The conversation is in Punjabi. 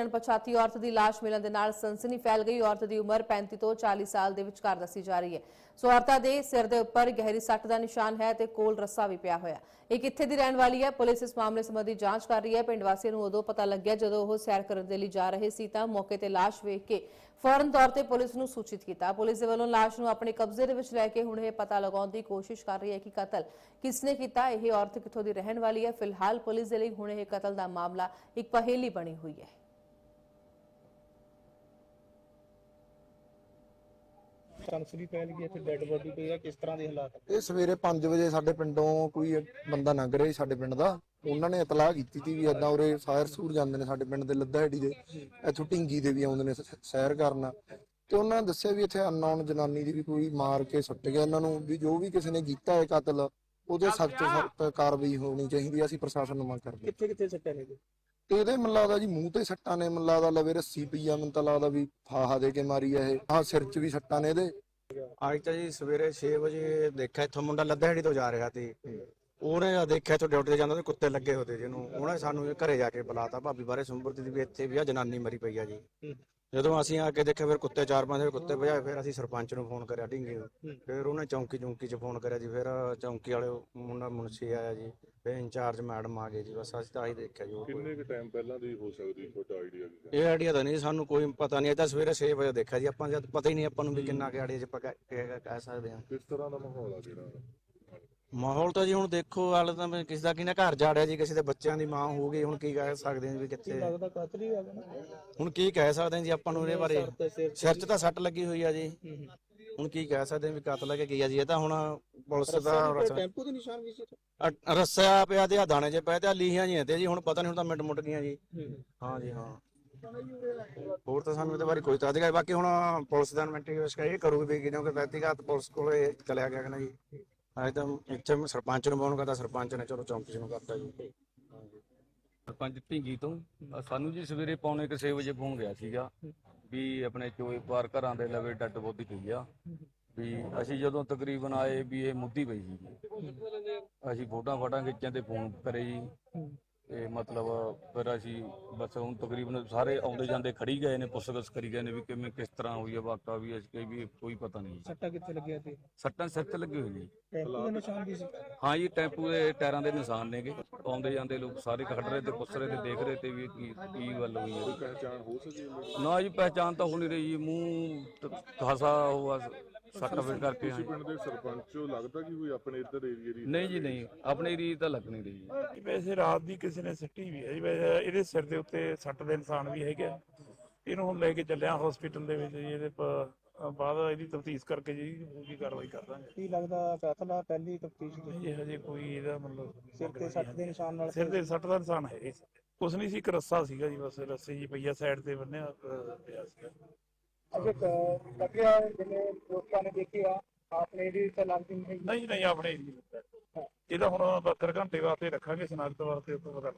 ਇੱਕ ਅਣਪਛਾਤੀ ਔਰਤ ਦੀ ਲਾਸ਼ ਮਿਲਣ ਦੇ ਨਾਲ ਸਨਸਨੀ ਫੈਲ ਗਈ। ਔਰਤ ਦੀ ਉਮਰ 35 ਤੋਂ 40 ਸਾਲ ਦੇ ਵਿਚਕਾਰ ਦੱਸੀ ਜਾ ਰਹੀ ਹੈ। ਸੋ ਔਰਤਾਂ ਦੇ ਸਿਰ ਦੇ ਉੱਪਰ ਗਹਿਰੀ ਸੱਟ ਦਾ ਨਿਸ਼ਾਨ ਹੈ ਤੇ ਕੋਲ ਰੱਸਾ ਵੀ ਪਿਆ ਹੋਇਆ। ਇਹ ਕਿੱਥੇ ਦੀ ਰਹਿਣ ਵਾਲੀ ਹੈ? ਪੁਲਿਸ ਇਸ ਮਾਮਲੇ ਸੰਬੰਧੀ ਜਾਂਚ ਕਰ ਰਹੀ ਹੈ। ਪਿੰਡ ਵਾਸੀਆਂ ਨੂੰ ਉਦੋਂ ਪਤਾ ਲੱਗਿਆ ਜਦੋਂ ਉਹ ਸੈਰ ਕਰਨ ਦੇ ਲਈ ਜਾ ਰਹੇ ਸੀ ਤਾਂ ਮੌਕੇ ਤੇ ਲਾਸ਼ ਵੇਖ ਕੇ ਫੌਰਨ ਤੌਰ ਤੇ ਪੁਲਿਸ ਨੂੰ ਸੂਚਿਤ ਕੀਤਾ। ਪੁਲਿਸ ਦੇ ਵੱਲੋਂ ਲਾਸ਼ ਨੂੰ ਆਪਣੇ ਕਬਜ਼ੇ ਦੇ ਵਿੱਚ ਲੈ ਕੇ ਹੁਣ ਇਹ ਪਤਾ ਲਗਾਉਣ ਦੀ ਕੋਸ਼ਿਸ਼ ਕਰ ਰਹੀ ਹੈ ਕਿ ਕਤਲ ਕਿਸਨੇ ਕੀਤਾ, ਇਹ ਔਰਤ ਕਿੱਥੋਂ ਦੀ ਰਹਿਣ ਵਾਲੀ ਹੈ? ਫਿਲਹਾਲ ਪੁਲਿਸ ਦੇ ਲਈ ਹੁਣ ਇਹ ਕਤਲ ਦਾ ਮਾਮਲਾ ਇੱਕ ਪਹੇਲੀ ਬਣੀ ਹੋਈ ਹੈ। ਸਨਸਰੀ ਫੈਲ ਗਈ ਇੱਥੇ ਡੈੱਡ ਬੋਡੀ ਪਈ ਆ ਕਿਸ ਤਰ੍ਹਾਂ ਦੇ ਹਾਲਾਤ ਆ? ਇਹ ਸਵੇਰੇ 5 ਵਜੇ ਸਾਡੇ ਪਿੰਡੋਂ ਕੋਈ ਬੰਦਾ ਲੰਘ ਰਿਹਾ ਸੀ ਸਾਡੇ ਪਿੰਡ ਦਾ। ਉਹਨਾਂ ਨੇ ਇਤਲਾਹ ਕੀਤੀ ਸੀ ਵੀ ਏਦਾਂ ਉਰੇ ਸਾਇਰ ਸੂਰ ਜਾਂਦੇ ਨੇ ਸਾਡੇ ਪਿੰਡ ਦੇ ਲੱਦਾਹੜੀ ਦੇ। ਇੱਥੋਂ ਢਿੰਗੀ ਦੇ ਵੀ ਆਉਂਦੇ ਨੇ ਸ- ਸੈਰ ਕਰਨ। ਤੇ ਉਹਨਾਂ ਨੇ ਦੱਸਿਆ ਵੀ ਇੱਥੇ ਅਨਨੋਨ ਜਨਾਨੀ ਦੀ ਵੀ ਕੋਈ ਮਾਰ ਕੇ ਸੁੱਟ ਗਿਆ। ਇਹਨਾਂ ਨੂੰ ਵੀ ਜੋ ਵੀ ਕਿਸੇ ਨੇ ਕੀਤਾ ਹੈ ਕਤਲ ਉਹਦੇ ਸਖਤ ਸਖਤ ਕਾਰਵਾਈ ਹੋਣੀ ਚਾਹੀਦੀ ਹੈ ਅਸੀਂ ਪ੍ਰਸ਼ਾਸਨ ਨੂੰ ਮੰਗ ਕਰਦੇ ਕਿੱਥੇ ਕਿੱਥੇ ਸੱਟਾਂ ਨੇ ਜੀ? ਤੇ ਇਹਦੇ ਮੈਨੂੰ ਲੱਗਦਾ ਜੀ ਮੂੰਹ ਤੇ ਸੱਟਾਂ ਨੇ, ਮੈਨੂੰ ਲੱਗਦਾ ਲਵੇ ਰੱਸੀ ਪਈ ਆ, ਮੈਨੂੰ ਤਾਂ ਲੱਗਦਾ ਵੀ ਫਾਹਾ ਦੇ ਕੇ ਮਾਰੀ ਆ ਇਹ। ਹਾਂ ਸਿਰ 'ਚ ਵੀ ਸੱਟਾਂ ਨੇ ਇਹਦੇ। ਅੱਜ ਤਾਂ ਜੀ ਸਵੇਰੇ 6 ਵਜੇ ਦੇਖਿਆ ਇੱਥੋਂ ਮੁੰਡਾ ਲੱਦਹੜੀ ਤੋਂ ਜਾ ਰਿਹਾ ਸੀ। ਉਹਨੇ ਦੇਖਿਆ ਇੱਥੋਂ ਡਿਊਟੀ ਤੇ ਜਾਂਦਾ ਤੇ ਕੁੱਤੇ ਲੱਗੇ ਹੋਤੇ ਜਿਹਨੂੰ, ਉਹਨੇ ਸਾਨੂੰ ਘਰੇ ਜਾ ਕੇ ਬੁਲਾਤਾ, ਭਾਬੀ ਬਾਰੇ ਸੁੰਬਰਤੀ ਦੀ ਵੀ ਇੱਥੇ ਵੀ ਆ, ਜਨਾਨੀ ਮਰੀ ਪਈ ਆ ਜੀ। ਜਦੋਂ ਅਸੀਂ ਆ ਕੇ ਦੇਖਿਆ ਫਿਰ ਕੁੱਤੇ ਚਾਰ ਪੰਜ ਕੁੱਤੇ ਭਜਾਏ, ਫਿਰ ਅਸੀਂ ਸਰਪੰਚ ਨੂੰ ਫੋਨ ਕਰਿਆ ਢਿੰਗੇ ਨੂੰ। ਫਿਰ ਉਹਨੇ ਚੌਂਕੀ ਚੌਂਕੀ 'ਚ ਫੋਨ ਕਰਿਆ ਜੀ, ਫਿਰ ਚੌਂਕੀ ਵਾਲੇ ਮੁੰਡਾ ਮੁਨਸੀ ਆਇਆ ਜੀ। ਫਿਰ ਇੰਚਾਰਜ ਮੈਡਮ ਆ ਗਏ ਜੀ ਬਸ ਅਸੀਂ ਤਾਂ ਆਹੀ ਦੇਖਿਆ ਜੀ ਹੋਰ ਕੋਈ- ਕਿੰਨੇ ਕੁ ਟਾਈਮ ਪਹਿਲਾਂ ਦੀ ਹੋ ਸਕਦੀ ਤੁਹਾਡਾ ਆਈਡੀਆ ਕੀ ਹੈ? ਇਹ ਆਈਡੀਆ ਤਾਂ ਨਹੀਂ ਸਾਨੂੰ ਕੋਈ ਪਤਾ ਨਹੀਂ ਤਾਂ ਸਵੇਰੇ 6 ਵਜੇ ਦੇਖਿਆ ਜੀ ਆਪਾਂ ਜਦ ਪਤਾ ਹੀ ਨਹੀਂ ਆਪਾਂ ਨੂੰ ਵੀ ਕਿੰਨਾ ਕਿ ਆਈਡੀਆ ਚ ਆਪਾਂ ਕਹਿ ਕਹਿ- ਕਹਿ ਸਕਦੇ ਹਾਂ। ਕਿਸ ਤਰ੍ਹਾਂ ਦਾ ਮਾਹੌਲ ਆ ਜਿਹੜਾ? ਮਾਹੌਲ ਤਾਂ ਜੀ ਹੁਣ ਦੇਖੋ ਹਾਲੇ ਤਾਂ ਮੈਂ ਕਿਸੇ ਦਾ ਕਿਨੇ ਘਰ ਜਾੜਿਆ ਜੀ ਕਿਸੇ ਦੇ ਬੱਚਿਆਂ ਦੀ ਮਾਂ ਹੋ ਗਈ ਹੁਣ ਕੀ ਕਹਿ ਸਕਦੇ ਹਾਂ ਵੀ ਕਿੱਥੇ। ਲੱਗਦਾ ਕਾਤਲ ਹੀ ਆ ਗਿਆ ਨਾ? ਹੁਣ ਕੀ ਕਹਿ ਸਕਦੇ ਹਾਂ ਜੀ ਆਪਾਂ ਨੂੰ ਇਹਦੇ ਬਾਰੇ? ਸਿਰ ਤੇ ਸਿਰ ਸਿਰ 'ਚ ਤਾਂ ਸੱਟ ਲੱਗੀ ਹੋਈ ਆ ਜੀ। ਹੁਣ ਕੀ ਕਹਿ ਸਕਦੇ ਹਾਂ ਵੀ ਕਤਲ ਹੈ ਕਿ ਕੀ ਆ ਜੀ ਇਹ ਤਾਂ ਹੁਣ ਪੁਲਿਸ ਦਾ ਰੱਸਾ ਟੈਂਪੂ ਦੇ ਨਿਸ਼ਾਨ ਵੀ ਸੀ? ਅ- ਰੱਸਿਆ ਪਿਆ ਤੇ ਆ ਦਾਣੇ 'ਚ ਪਏ ਤੇ ਆ ਲੀਹਾਂ ਜੀਆਂ ਤੇ ਜੀ ਹੁਣ ਪਤਾ ਨਹੀਂ ਹੁਣ ਤਾਂ ਮਿੰਟ ਮੁੱਟ ਗਈਆਂ ਜੀ। ਹਾਂ। ਜੀ ਹਾਂ। ਹੋਰ ਤਾਂ ਸਾਨੂੰ ਇਹਦੇ ਬਾਰੇ ਕੋਈ ਤਾਂ ਅਧਿਕਾਰ ਬਾਕੀ ਹੁਣ ਪੁਲਿਸ ਦਾ ਇਨਵੈਸਟੀਗੇਸ਼ਨ ਇਹ ਕਰੂਗੀ ਵੀ ਕਿਉਂਕਿ ਵਿਅਕਤੀਗਤ ਪੁਲਿਸ ਕੋਲੇ ਚਲਿਆ ਗਿਆ ਕਿ ਨਾ ਜੀ ਅੱਜ ਤਾਂ ਇੱਥੇ ਮੈਂ ਸਰਪੰਚ ਨੂੰ ਫੋਨ ਕਰਤਾ ਸਰਪੰਚ ਨੇ ਚਲੋ ਚੌਂਕੀ ਨੂੰ ਕਰਤਾ ਜੀ। ਸਰਪੰਚ ਢਿੰਗੀ ਤੋਂ। ਸਾਨੂੰ ਜੀ ਸਵੇਰੇ ਪੌਣੇ 6 ਵਜੇ ਫੋਨ ਗਿਆ ਸੀਗਾ ਵੀ ਆਪਣੇ ਚੋਏ ਪਾਰ ਘਰਾਂ ਦੇ ਲਵੇ ਡੱਡ ਬੋਦੀ ਪਈ ਆ। ਵੀ ਅਸੀਂ ਜਦੋਂ ਤਕਰੀਬਨ ਆਏ ਵੀ ਇਹ ਮੁੱਦੀ ਪਈ ਸੀ। ਅਸੀਂ ਫੋਟੋਆਂ ਫਾਟਾਂ ਖਿੱਚਾਂ ਤੇ ਫੋਨ ਕਰੇ ਜੀ। ਤੇ ਮਤਲਬ ਫਿਰ ਅਸੀਂ ਬਸ ਹੁਣ ਤਕਰੀਬਨ ਸਾਰੇ ਆਉਂਦੇ ਜਾਂਦੇ ਖੜੀ ਗਏ ਨੇ ਪੁੱਛਗਿੱਛ ਕਰੀ ਗਏ ਨੇ ਵੀ ਕਿਵੇਂ ਕਿਸ ਤਰ੍ਹਾਂ ਹੋਈ ਹੈ ਵਾਕਾ ਵੀ ਅਸੀਂ ਕਹੀ ਵੀ ਕੋਈ ਪਤਾ ਨਹੀਂ ਸੱਟਾਂ ਕਿੱਥੇ ਲੱਗਿਆ ਤੇ ਸੱਟਾਂ ਸਿਰ ਤੇ ਲੱਗੀ ਹੋਈ ਜੀ। ਟੈਂਪੂ ਦੇ ਨਿਸ਼ਾਨ ਵੀ ਸੀ? ਹਾਂ ਜੀ ਟੈਂਪੂ ਦੇ ਟਾਇਰਾਂ ਦੇ ਨਿਸ਼ਾਨ ਨੇਗੇ। ਆਉਂਦੇ ਜਾਂਦੇ ਲੋਕ ਸਾਰੇ ਖੜ ਰਹੇ ਤੇ ਪੁੱਛ ਰਹੇ ਤੇ ਦੇਖ ਰਹੇ ਤੇ ਵੀ ਕੀ ਕੀ ਗੱਲ ਹੋਈ ਹੈ ਪਹਿਚਾਣ ਹੋ ਸਕੀ ਹੈ? ਨਾ ਜੀ ਪਹਿਚਾਨ ਤਾਂ ਹੋ ਨਹੀਂ ਰਹੀ ਜੀ। ਮੂੰਹ ਖਾਸਾ ਹੋਆ ਸੱਟ ਕਰਕੇ ਤੁਸੀਂ। ਪਿੰਡ ਦੇ ਸਰਪੰਚ ਹੋ ਲੱਗਦਾ ਕਿ ਕੋਈ ਆਪਣੇ ਇੱਧਰ ਏਰੀਏ ਦੀ ਨਹੀਂ ਜੀ ਨਹੀਂ। ਆਪਣੀ ਰੀਤ ਤਾਂ ਲੱਗ ਨਹੀਂ ਰਹੀ ਜੀ ਵੈਸੇ ਰਾਤ ਦੀ ਕਿਸੇ ਨੇ ਸੱਟੀ ਵੀ ਹੈ ਜੀ। ਵੈਸੇ ਇਹਦੇ ਸਿਰ ਦੇ ਉੱਤੇ ਸੱਟ ਦੇ ਨਿਸ਼ਾਨ ਵੀ ਹੈਗੇ ਆ। ਇਹਨੂੰ ਹੁਣ ਲੈ ਕੇ ਚੱਲਿਆ ਹਸਪੀਟਲ ਦੇ ਵਿੱਚ ਜੀ ਇਹਦੇ ਪ- ਬਾਅਦ ਇਹਦੀ ਤਫਤੀਸ਼ ਕਰਕੇ ਜੀ ਪੂਰੀ ਕਾਰਵਾਈ ਕਰ ਦਾਂਗੇ। ਕੀ ਲੱਗਦਾ ਕਾਤਲ ਆ? ਪਹਿਲੀ ਤਫਤੀਸ਼ ਦੇ ਜੀ ਹਜੇ ਕੋਈ ਇਹਦਾ ਮਤਲਬ ਸਿਰ ਤੇ ਸੱਟ ਦੇ ਨਿਸ਼ਾਨ ਨਾਲ ਸਿਰ ਦੇ ਸੱਟ ਦਾ ਨਿਸ਼ਾਨ ਹੈ। ਕੁਛ ਨਹੀਂ ਸੀ ਇੱਕ ਰੱਸਾ ਸੀਗਾ ਜੀ ਬਸ ਰੱਸੇ ਜੀ ਪਈਆ ਸਾਈਡ ਤੇ ਬੰਨਿਆ ਅਹ, ਪਿਆ ਸੀਗਾ। ਲੱਗਿਆ ਜਿਵੇਂ ਲੋਕਾਂ ਨੇ ਦੇਖਿਆ ਆਪਣੇ ਤਾਂ ਲੱਗਦੀ ਨਹੀਂ। ਨਹੀਂ ਨਹੀਂ ਆਪਣੇ area ਦਾ। ਇਹਦਾ ਹੁਣ 72 ਘੰਟੇ ਵਾਸਤੇ ਰੱਖਾਂਗੇ ਸਨਾਖਤ ਵਾਸਤੇ ਉੱਪਰ ਪਤਾ